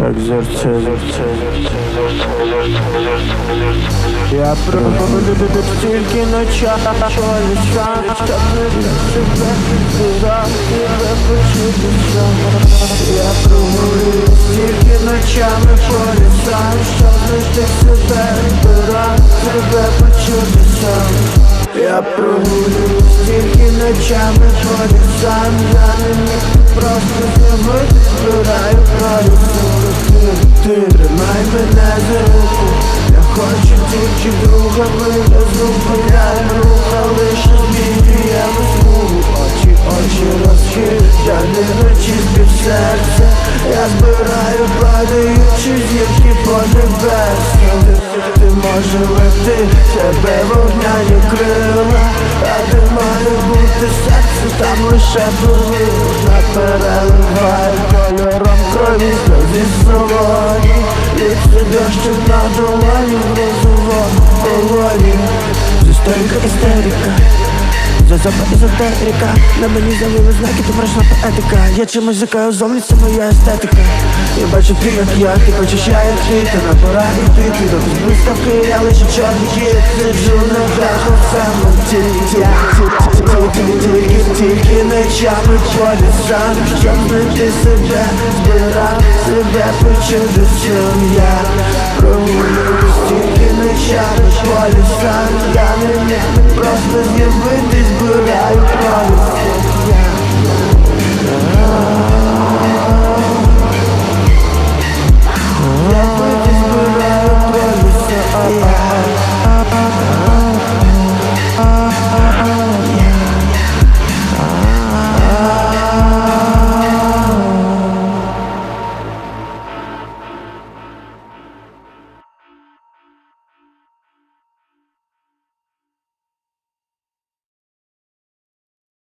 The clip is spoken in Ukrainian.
як зорце, зорце, Я проводу тільки ночами полюсам, щоб не себе збирав, себе почути сам. Я прогулююсь тільки ночами полюсам, щоб знайти себе збирав, себе почути сам. Я прогулююсь тільки ночами я не міг просто зробити, збираю тільки друга вийде зупиняй руха, лише змінює смугу Очі, очі розхитані ночі спів серця Я збираю падаючі зірки по небесам Ти, може лети, тебе вогняні крила А де має бути серце, там лише перлина Переливає кольором крові, сльози солоні Ліце дощик на долоні в полоні Історика, істерика. Зазоба езотерика. На мені завіли знаки, ти мрачна поетика. Я чимось зикаю зовні, це моя естетика. Я бачу ти, як я, ти хочеш я, як ти Та на пора йти, ти до блискавки Я лише чорний кіт, сиджу на в самоті Тільки, тільки ночами по лісам Щоб знайти себе, збирав себе по лісам Я